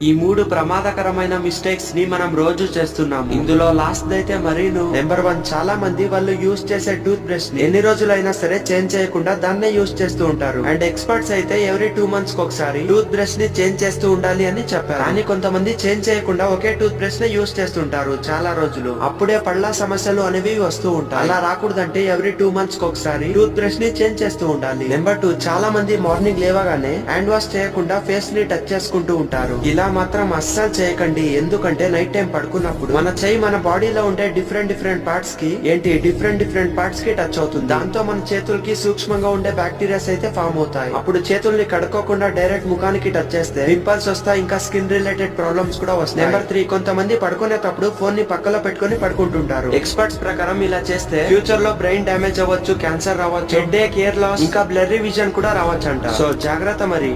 ఈ మూడు ప్రమాదకరమైన మిస్టేక్స్ని మనం రోజు చేస్తున్నాం ఇందులో లాస్ట్ అయితే మరీను నెంబర్ వన్ చాలా మంది వాళ్ళు యూస్ చేసే టూత్ బ్రష్ని ఎన్ని రోజులైనా సరే చేంజ్ చేయకుండా దాన్నే యూస్ చేస్తూ ఉంటారు. అండ్ ఎక్స్పర్ట్స్ అయితే ఎవ్రీ టూ మంత్స్కి ఒకసారి టూత్ బ్రష్ని చేంజ్ చేస్తూ ఉండాలి అని చెప్పారు. కానీ కొంతమంది చేంజ్ చేయకుండా ఒకే టూత్ బ్రష్ని యూస్ చేస్తుంటారు చాలా రోజులు. అప్పుడే పళ్ళ సమస్యలు అనేవి వస్తూ ఉంటాయి. అలా రాకూడదంటే ఎవ్రీ టూ మంత్స్కి ఒకసారి టూత్ బ్రష్ని చేంజ్ చేస్తూ ఉండాలి. నెంబర్ టూ చాలా మంది మార్నింగ్ లేవగానే హ్యాండ్ వాష్ చేయకుండా ఫేస్ని టచ్ చేసుకుంటూ ఉంటారు. ఇలా మాత్రం అస్సలు చేయకండి. ఎందుకంటే నైట్ టైం పడుకున్నప్పుడు మన చెయ్యి మన బాడీలో ఉండే డిఫరెంట్ డిఫరెంట్ పార్ట్స్కి ఏంటి? డిఫరెంట్ డిఫరెంట్ పార్ట్స్కి టచ్ అవుతుంది. దాంతో మన చేతులకి సూక్ష్మంగా ఉండే బ్యాక్టీరియాస్ అయితే ఫామ్ అవుతాయి. అప్పుడు చేతుల్ని కడుక్కోకుండా డైరెక్ట్ ముఖానికి టచ్ చేస్తే పింపల్స్ వస్తాయి ఇంకా స్కిన్ రిలేటెడ్ ప్రాబ్లమ్స్ కూడా వస్తాయి. నెంబర్ త్రీ కొంతమంది పడుకునేటప్పుడు ఫోన్ని పక్కలో పెట్టుకొని పడుకుంటుంటారు. ఎక్స్పర్ట్స్ ప్రకారం ఇలా చేస్తే ఫ్యూచర్లో బ్రెయిన్ డ్యామేజ్ అవ్వచ్చు క్యాన్సర్ రావచ్చు హెడ్ ఏక్ ఇయర్ లాస్ ఇంకా బ్లర్రీ విజన్ కూడా రావచ్చు అంట సో జాగ్రత్త మరి.